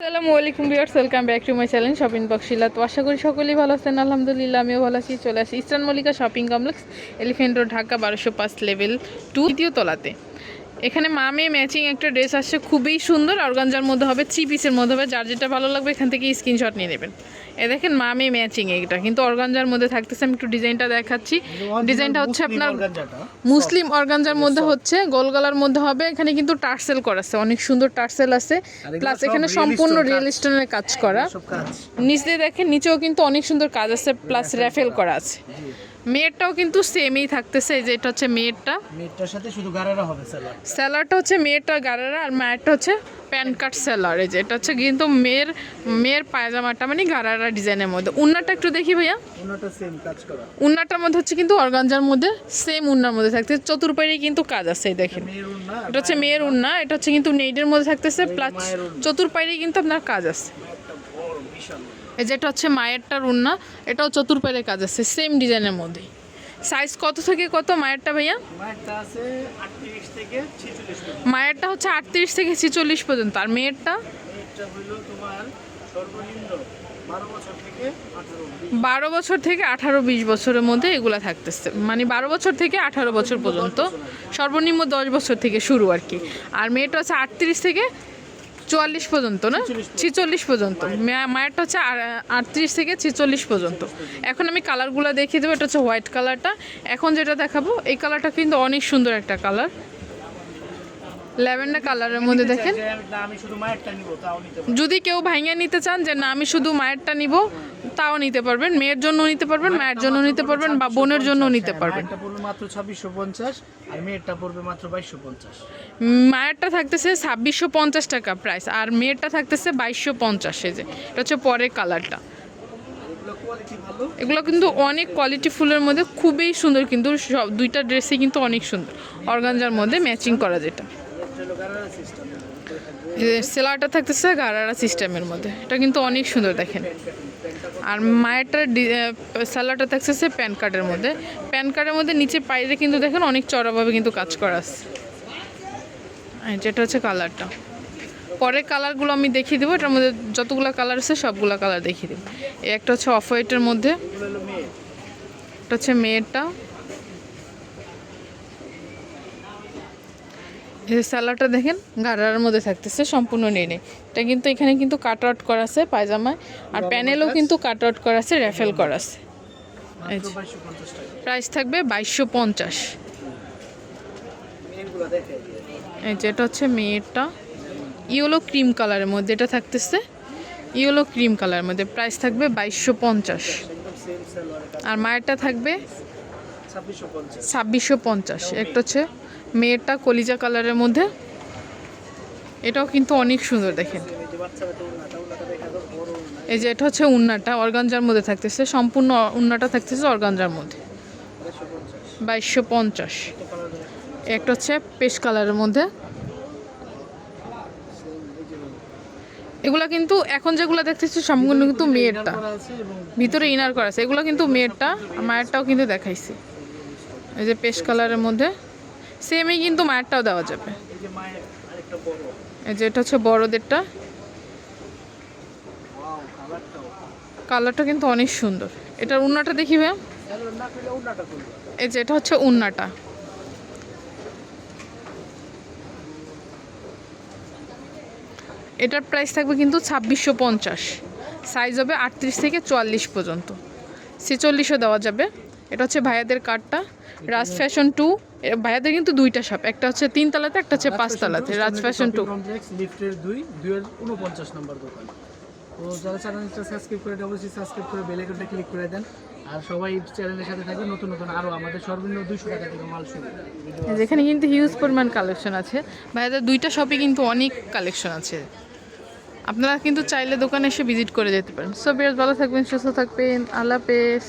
আসসালামু আলাইকুম viewers welcome back to my channel shopping বক্সিলা তো আশা করি সকলেই ভালো আছেন। আলহামদুলিল্লাহ, আমিও ভালো আছি। চলে আসি Eastern Mallika shopping complex Elephant Road, Dhaka, বারোশো পাঁচ লেভেল টু, দ্বিতীয় তলাতে। এখানে মামে ম্যাচিং একটা ড্রেস আসছে খুবই সুন্দর। অর্গানজার মধ্যে হবে থ্রি পিসের মধ্যে হবে। যার যেটা ভালো লাগবে এখান থেকে স্ক্রিনশট নিয়ে নেবেন। এ দেখেন মামে ম্যাচিং এটা কিন্তু অর্গানজার মধ্যে থাকতেছে আমি একটু ডিজাইনটা দেখাচ্ছি। ডিজাইনটা হচ্ছে আপনার মুসলিম অর্গানজার মধ্যে হচ্ছে গোলগলার মধ্যে হবে এখানে কিন্তু টার্সেল করা আছে অনেক সুন্দর টার্সেল আছে। প্লাস এখানে সম্পূর্ণ রিয়েল স্টোনের কাজ। করা। নিচ দিয়ে দেখেন নিচেও কিন্তু অনেক সুন্দর কাজ আছে প্লাস র্যাফেল করা। আছে। মেয়েরটাও কিন্তু সেমই থাকতেছে এই যে এটা হচ্ছে মেয়েরটা। মেয়েটার সাথে শুধু গাড়ারা হবে স্যালাডটা হচ্ছে মেয়েরটা গারারা আর মায়েরটা হচ্ছে প্যান কাট স্যালার এই যে এটা হচ্ছে কিন্তু মেয়ের মেয়ের পায়জামাটা মানে গারারা ডিজাইনের মধ্যে। উন্নাটা একটু দেখি ভাইয়া। ওনাটা সেম কাজ করা। উন্নাটার মধ্যে হচ্ছে কিন্তু অর্গানজার মধ্যে সেম উন্নার মধ্যে থাকতে চতুর্পাইরে কিন্তু কাজ আছে এই দেখেন। এটা হচ্ছে মেয়ের উন্না। এটা হচ্ছে কিন্তু নেইডের মধ্যে থাকতেছে প্লাস মায়ের কিন্তু আপনার কাজ আছে। এই যেটা হচ্ছে মায়েরটার উন্না এটাও চতুর্পাইরে কাজ আছে সেম ডিজাইনের মধ্যে সাইজ কত থেকে কত? মায়েরটা ভাইয়া? মায়েরটা আছে 38 থেকে 46 পর্যন্ত। মায়েরটা হচ্ছে আটত্রিশ থেকে ছিচল্লিশ পর্যন্ত। আর মেয়েরটা? মেয়েরটা হলো তোমার সর্বনিম্ন 12 বছর থেকে 18 বারো বছর থেকে আঠারো বিশ বছরের মধ্যে এগুলা থাকতেছে। মানে বারো বছর থেকে আঠারো বছর পর্যন্ত সর্বনিম্ন দশ বছর থেকে শুরু আর কি। আর মেয়েটা হচ্ছে আটত্রিশ থেকে চুয়াল্লিশ পর্যন্ত না? ছিচল্লিশ পর্যন্ত। মায়েরটা হচ্ছে আটত্রিশ থেকে ছিচল্লিশ পর্যন্ত। এখন আমি কালারগুলো দেখিয়ে দেবো এটা হচ্ছে হোয়াইট কালারটা এখন যেটা দেখাবো এই কালারটা কিন্তু অনেক সুন্দর একটা কালার ল্যাভেন্ডার কালারের মধ্যে দেখেন। যদি কেউ ভাঙিয়ে নিতে চান যে না আমি শুধু মায়েরটা নিব তাও নিতে পারবেন। মেয়ের জন্য নিতে পারবেন মায়ের জন্য নিতে পারবেন বা বোনের জন্য নিতে পারবেন। মায়েরটা পড়বে মাত্র আর মেয়েরটা পড়বে মাত্র 2250 উম, মায়েরটা থাকতেছে ছাব্বিশশো পঞ্চাশ টাকা প্রাইস আর মেয়েরটা থাকতেছে বাইশশো পঞ্চাশ। যে এটা হচ্ছে পরের কালারটা এগুলো এগুলো কিন্তু অনেক কোয়ালিটি ফুলের মধ্যে খুবই সুন্দর কিন্তু সব দুইটা ড্রেসই কিন্তু অনেক সুন্দর। অর্গানজার মধ্যে ম্যাচিং করা যেটা এটা হলো গাড়ারা সিস্টেম সেলারটা থাকতেছে গারারা সিস্টেমের মধ্যে। এটা কিন্তু অনেক সুন্দর দেখেন। আর মায়েরটার স্যালাডটা থাকতেছে প্যান কার্ডের মধ্যে। প্যান কার্ডের মধ্যে নিচে পাইরে কিন্তু দেখেন অনেক চড়াভাবে কিন্তু কাজ করা আছে। যেটা হচ্ছে কালারটা। পরের কালারগুলো আমি দেখিয়ে দেবো। এটার মধ্যে যতগুলো কালার আছে সবগুলো কালার দেখিয়ে দেবো। এই একটা হচ্ছে অফ হোয়াইটের মধ্যে। এটা হচ্ছে মেয়েরটা। এই স্যালাডটা দেখেন গাড়ার মধ্যে থাকতেছে সম্পূর্ণ নেই এটা কিন্তু এখানে কিন্তু কাট আউট করা আছে পায়জামায় আর প্যানেলও কিন্তু কাট আউট করা আছে র্যাফেল করা আছে। এই মাত্র যে। 2250 টাকা। প্রাইস থাকবে বাইশশো পঞ্চাশ। এই যে এটা হচ্ছে মেয়েরটা। ইয়েলো ক্রিম কালারের মধ্যে এটা থাকতেছে। ইয়েলো ক্রিম কালারের মধ্যে প্রাইস থাকবে বাইশশো পঞ্চাশ। আর মায়েরটা থাকবে 2650 ছাব্বিশশো পঞ্চাশ। একটা হচ্ছে মেয়েরটা কলিজা কালারের মধ্যে। এটাও কিন্তু অনেক সুন্দর দেখেন। এই যে এটা হচ্ছে উন্নাটা, অর্গানজার মধ্যে থাকতেছে। সম্পূর্ণ উন্নাটা থাকতেছে অর্গানজার মধ্যে। বাইশশো পঞ্চাশ। একটা হচ্ছে পেশ কালারের মধ্যে। এগুলা কিন্তু এখন যেগুলো দেখতেছি সম্পূর্ণ কিন্তু মেয়েরটা। ভিতরে ইনার করা আছে। এগুলো কিন্তু মেয়েরটা, মায়েরটাও কিন্তু দেখাইছি। এই যে পেশ কালারের মধ্যে। সেমই কিন্তু মায়েরটাও দেওয়া যাবে। এই যে এটা হচ্ছে বড়দেরটা। কালারটা কিন্তু অনেক সুন্দর। এটার উন্নাটা দেখি ভাই এই যে এটা হচ্ছে উন্নাটা। এটার প্রাইস থাকবে কিন্তু ছাব্বিশশো পঞ্চাশ। সাইজ হবে আটত্রিশ থেকে চুয়াল্লিশ পর্যন্ত। ছেচল্লিশও দেওয়া যাবে। এটা হচ্ছে ভাইয়াদের কার্ডটা রাজ ফ্যাশন টু ভাইয়াদের কিন্তু দুইটা শপ একটা হচ্ছে তিনতলাতে একটা হচ্ছে পাঁচতলাতে রাজ ফ্যাশন টু। কমপ্লেক্স লিফটের দুই দুইয়ের উনপঞ্চাশ নম্বর দোকান। তো যারা চ্যানেলটা সাবস্ক্রাইব করে অবশ্যই সাবস্ক্রাইব করে বেল আইকনটা ক্লিক করে দেন। আর সবাই চ্যানেলের সাথে থাকবে নতুন নতুন আরও আমাদের সর্বনিম্ন দুইশো টাকা থেকে মাল শুরু যেখানে কিন্তু হিউজ পরিমাণ কালেকশন আছে। ভাইয়াদের দুইটা শপে কিন্তু অনেক কালেকশন আছে। আপনারা কিন্তু চাইলে দোকানে এসে ভিজিট করে যেতে পারেন। সো বেশ ভালো থাকবেন সুস্থ থাকবেন আল্লাহ হাফেজ।